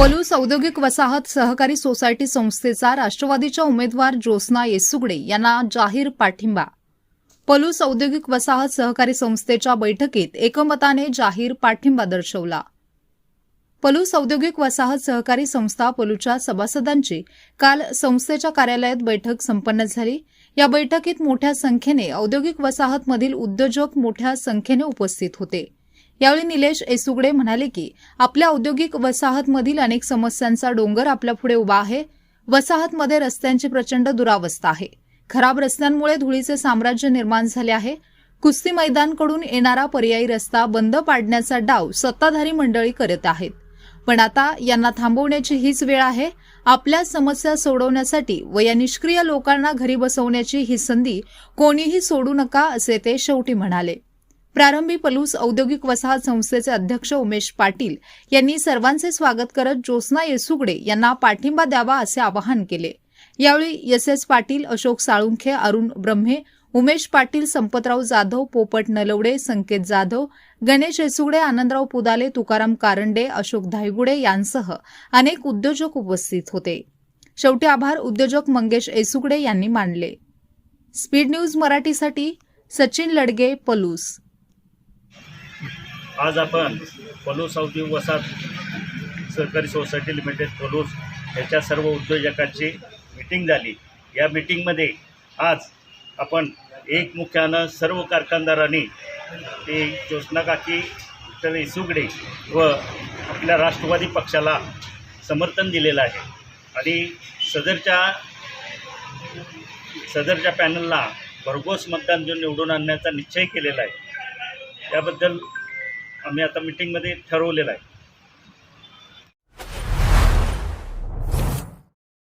पलूस औद्योगिक वसाहत सहकारी सोसायटी संस्थेचा राष्ट्रवादीच्या उमेदवार ज्योत्स्ना येसुगडे यांना जाहीर पाठिंबा. पलूस औद्योगिक वसाहत सहकारी संस्थेच्या बैठकीत एकमताने जाहीर पाठिंबा दर्शवला. पलूस औद्योगिक वसाहत सहकारी संस्था पलूच्या सभासदांची काल संस्थेच्या कार्यालयात बैठक संपन्न झाली. या बैठकीत मोठ्या संख्येने औद्योगिक वसाहतमधील उद्योजक मोठ्या संख्येने उपस्थित होते. यावेळी निलेश एसुगडे म्हणाले की आपल्या औद्योगिक वसाहतमधील अनेक समस्यांचा डोंगर आपल्यापुढे उभा आहे. वसाहतमध्ये रस्त्यांची प्रचंड दुरावस्था आहे. खराब रस्त्यांमुळे धुळीचे साम्राज्य निर्माण झाले आहे. कुस्ती मैदानकडून येणारा पर्यायी रस्ता बंद पाडण्याचा डाव सत्ताधारी मंडळी करत आहेत. पण आता यांना थांबवण्याची हीच वेळ आहे. आपल्या समस्या सोडवण्यासाठी व या निष्क्रिय लोकांना घरी बसवण्याची ही संधी कोणीही सोडू नका असे ते शेवटी म्हणाले. प्रारंभी पलूस औद्योगिक वसाहत संस्थेचे अध्यक्ष उमेश पाटील यांनी सर्वांचे स्वागत करत ज्योत्स्ना येसुगडे यांना पाठिंबा द्यावा असे आवाहन केले. यावेळी एस एस पाटील अशोक साळुंखे अरुण ब्रह्मे उमेश पाटील संपतराव जाधव पोपट नलवडे संकेत जाधव गणेश येसुगडे आनंदराव पुदाले तुकाराम कारंडे अशोक धायगुडे यांसह अनेक उद्योजक उपस्थित होते. शेवटी आभार उद्योजक मंगेश येसुगडे यांनी मानले. स्पीड न्यूज मराठीसाठी सचिन लडगे पलूस. आज आपण पलूस औद्योग वसाहत सहकारी सोसायटी लिमिटेड पलूस याच्या सर्व उद्योजकांची मीटिंग झाली. या मीटिंगमध्ये आज आपण एक मुख्यानं सर्व कारखानदारांनी ते ज्योत्स्ना काकी विठ्ठल इसुगडे व आपल्या राष्ट्रवादी पक्षाला समर्थन दिलेलं आहे. आणि सदरच्या सदरच्या पॅनलला भरघोस मतदान देऊन निवडून आणण्याचा निश्चय केलेला आहे त्याबद्दल आम्ही आता मिटिंगमध्ये ठरवलेलं आहे.